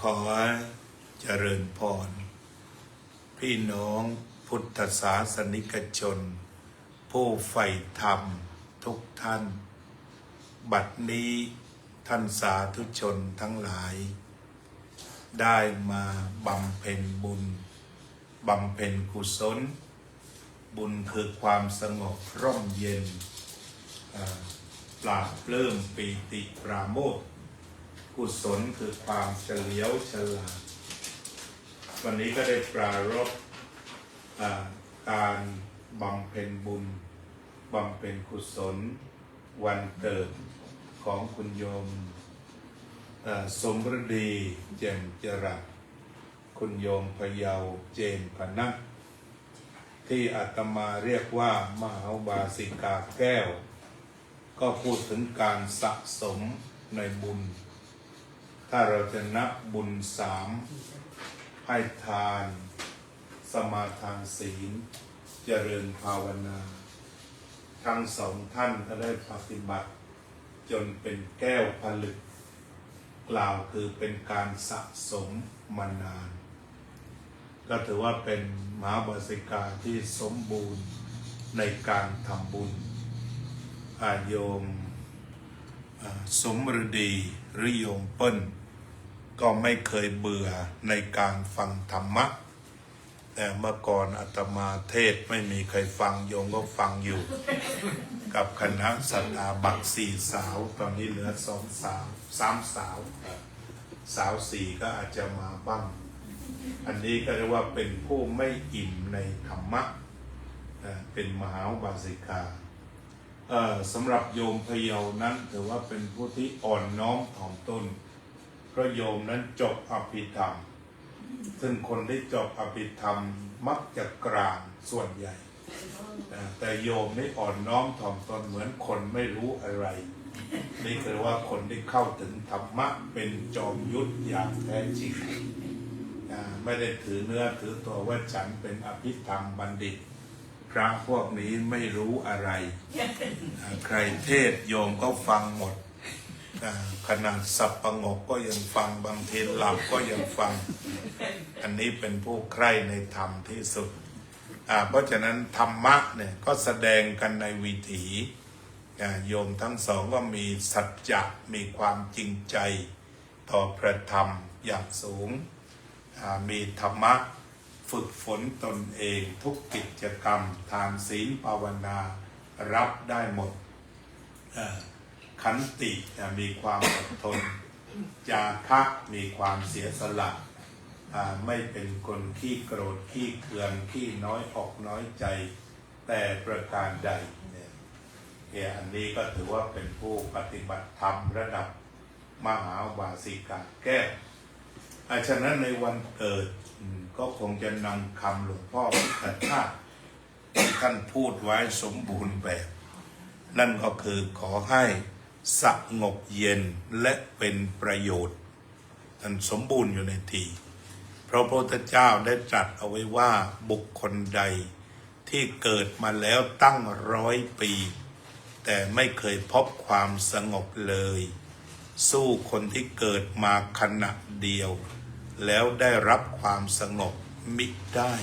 ขอเจริญพร พี่น้องพุทธศาสนิกชน ผู้ใฝ่ธรรมทุกท่าน บัดนี้ท่านสาธุชนทั้งหลาย ได้มาบำเพ็ญบุญ บำเพ็ญกุศล บุญคือความสงบร่มเย็นปราบเริ่มปีติปราโมทย์ กุศลคือความเฉลียวฉลาด วันนี้ก็ได้ปรารภอ่าการบำเพ็ญบุญบำเพ็ญกุศล วันเกิดของคุณโยมสมฤดีเจมจรัสคุณโยมพยาวเจนพนักที่อาตมาเรียกว่ามหาบาสิกาแก้ว ก็พูดถึงการสะสมในบุญ ถ้าเราจะนับบุญสามให้ทาน สมาทานศีล เจริญภาวนา ทั้งสองท่านก็ได้ปฏิบัติ จนเป็นแก้วผลึก กล่าวคือเป็นการสะสมมานาน ก็ถือว่าเป็นมหาบาสิกาที่สมบูรณ์ในการทำบุญอาโยมอ่า สมฤดีหรือโยมเปิ้ล ก็ไม่เคยเบื่อในการฟังธรรมะ แต่เมื่อก่อนอาตมาเทศไม่มีใครฟังโยมก็ฟังอยู่ กับคณะสัตตาบักสี่สาว ตอนนี้เหลือสองสาวสามสาว สาวสี่ก็อาจจะมาบ้าง อันนี้ก็เรียกว่าเป็นผู้ไม่อิ่มในธรรมะเป็นมหาบาสิกา สำหรับโยมพะเยานั้นถือว่าเป็นผู้ที่อ่อนน้อมถ่อมตนเพราะโยมนั้นจบอภิธรรม ซึ่งคนที่จบอภิธรรมมักจะกลางส่วนใหญ่ แต่โยมไม่อ่อนน้อมถ่อมตนเหมือนคนไม่รู้อะไร นี่คือว่าคนที่เข้าถึงธรรมะเป็นจอมยุทธอย่างแท้จริงไม่ได้ถือเนื้อถือตัวว่าฉันเป็นอภิธรรมบัณฑิต พระพวกนี้ไม่รู้อะไรอ่าใครเทศโยมก็ฟังหมดอ่าขนาดสับประงกก็ยังฟังบางทีหลับก็ยังฟัง อันนี้เป็นผู้ใคร่ในธรรมที่สุดอ่าเพราะฉะนั้นธรรมะเนี่ยก็แสดงกันในวิถีอ่าโยมทั้งสองก็มีสัจจะมีความจริงใจ ต่อพระธรรมอย่างสูงอ่ามีธรรมะ ฝึกฝนตนเองทุกกิจกรรม ทานศีลภาวนา รับได้หมดขันติอ่ามีความอดทน จาคะมีความเสียสละไม่เป็นคนขี้โกรธขี้เคืองขี้น้อยอกน้อยใจ แต่ประการใดเนี่ยเอันนี้ก็ถือว่าเป็นผู้ปฏิบัติธรรมระดับมหาวาสิกาแก้ว ฉะนั้นในวันเกิดก็คงจะนำคำหลวงพ่อพุทธทาสที่ท่านพูดไว้สมบูรณ์แบบ นั่นก็คือขอให้สงบเย็นและเป็นประโยชน์ท่านสมบูรณ์อยู่ในทีพระพุทธเจ้าได้ตรัสเอาไว้ว่าบุคคลใดที่เกิดมาแล้วตั้งร้อยปี แต่ไม่เคยพบความสงบเลย สู้คนที่เกิดมาขณะเดียว แล้วได้รับความสงบมิได้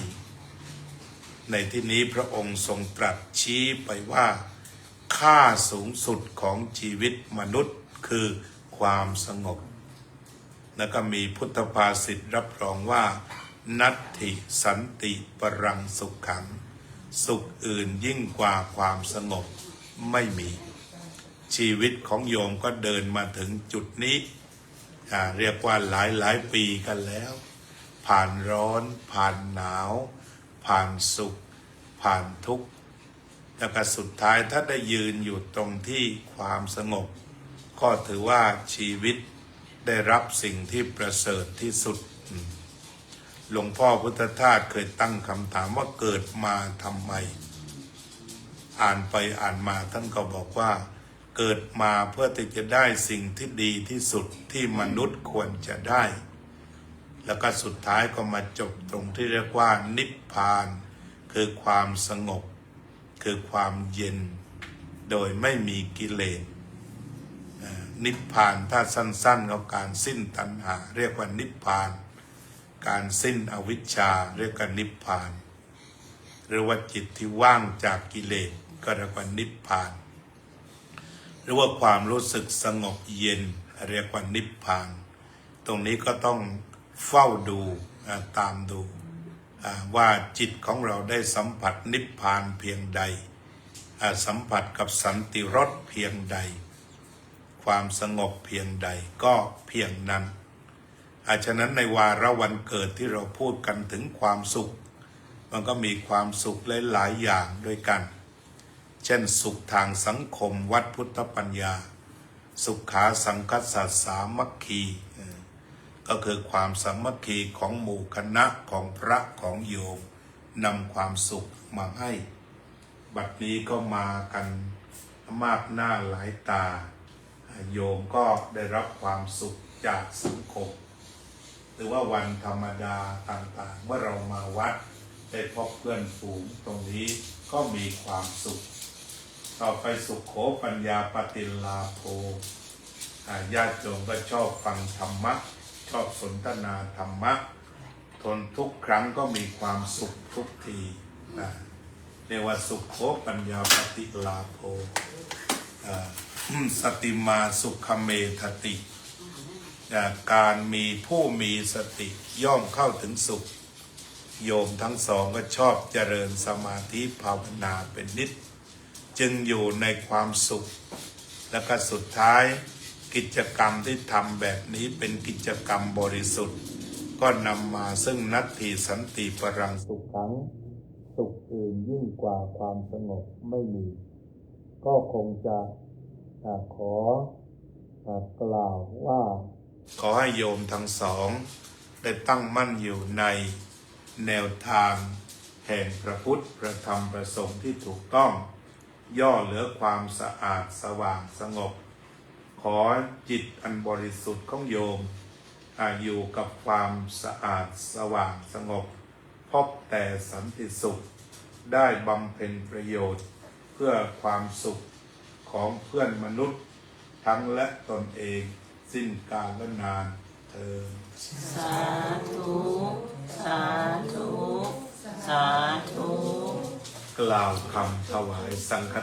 ในที่นี้พระองค์ทรงตรัสชี้ไปว่า ค่าสูงสุดของชีวิตมนุษย์คือความสงบ แล้วก็มีพุทธภาษิตรับรองว่า นัตถิสันติปรังสุขขัง สุขอื่นยิ่งกว่าความสงบไม่มี ชีวิตของโยมก็เดินมาถึงจุดนี้ เรียกว่าหลายหลายปีกันแล้ว ผ่านร้อน ผ่านหนาว ผ่านสุข ผ่านทุกข์แล้วก็สุดท้ายถ้าได้ยืนอยู่ตรงที่ความสงบ ก็ถือว่าชีวิตได้รับสิ่งที่ประเสริฐที่สุด หลวงพ่อพุทธทาสเคยตั้งคำถามว่าเกิดมาทำไม อ่านไปอ่านมาท่านก็บอกว่า เกิดมาเพื่อที่จะได้สิ่งที่ดีที่สุดที่มนุษย์ควรจะได้ แล้วก็สุดท้ายก็มาจบตรงที่เรียกว่านิพพาน คือความสงบ คือความเย็น โดยไม่มีกิเลสนิพพานถ้าสั้นๆเอาการสิ้นตัณหา เรียกว่านิพพาน การสิ้นอวิชชาเรียกว่านิพพาน หรือว่าจิตที่ว่างจากกิเลสก็เรียกว่านิพพาน หรือว่าความรู้สึกสงบเย็นเรียกว่านิพพาน ตรงนี้ก็ต้องเฝ้าดูตามดูว่าจิตของเราได้สัมผัสนิพพานเพียงใด สัมผัสกับสันติรสเพียงใด ความสงบเพียงใดก็เพียงนั้นอาฉะนั้นในวาระวันเกิดที่เราพูดกันถึงความสุข มันก็มีความสุขหลายๆอย่างด้วยกัน เช่นสุขทางสังคมวัดพุทธปัญญา สุขาสังคัสสะสามัคคีก็คือความสามัคคีของหมู่คณะของพระของโยมนำความสุขมาให้ บัดนี้ก็มากันมากหน้าหลายตา โยมก็ได้รับความสุขจากสังคม หรือว่าวันธรรมดาต่างๆ เมื่อเรามาวัดได้พบเพื่อนฝูงตรงนี้ก็มีความสุข ต่อไปสุขโขปัญญาปฏิลาโภญาติโยมก็ชอบฟังธรรมะ ชอบสนทนาธรรมะ ทนทุกครั้งก็มีความสุขทุกทีอ่าเรียกว่าสุขโขปัญญาปฏิลาโภสติมาสุขเมทติกการมีผู้มีสติย่อมเข้าถึงสุข โยมทั้งสองก็ชอบเจริญสมาธิภาวนาเป็นนิด จึงอยู่ในความสุข แล้วก็สุดท้ายกิจกรรมที่ทำแบบนี้เป็นกิจกรรมบริสุทธิ์ ก็นำมาซึ่งนัตถีสันติปรังสุขขัง สุขอื่นยิ่งกว่าความสงบไม่มี ก็คงจะขอกล่าวว่า ขอให้โยมทั้งสองได้ตั้งมั่นอยู่ในแนวทาง แห่งพระพุทธพระธรรมพระสงฆ์ที่ถูกต้อง ย่อเหลือความสะอาดสว่างสงบ ขอจิตอันบริสุทธิ์ของโยมอยู่กับความสะอาดสว่างสงบ พบแต่สันติสุข ได้บำเพ็ญประโยชน์เพื่อความสุขของเพื่อนมนุษย์ ทั้งและตนเองสิ้นกาละนานเธอสาธุ สาธุ สาธุ กล่าวคำถวายสังฆ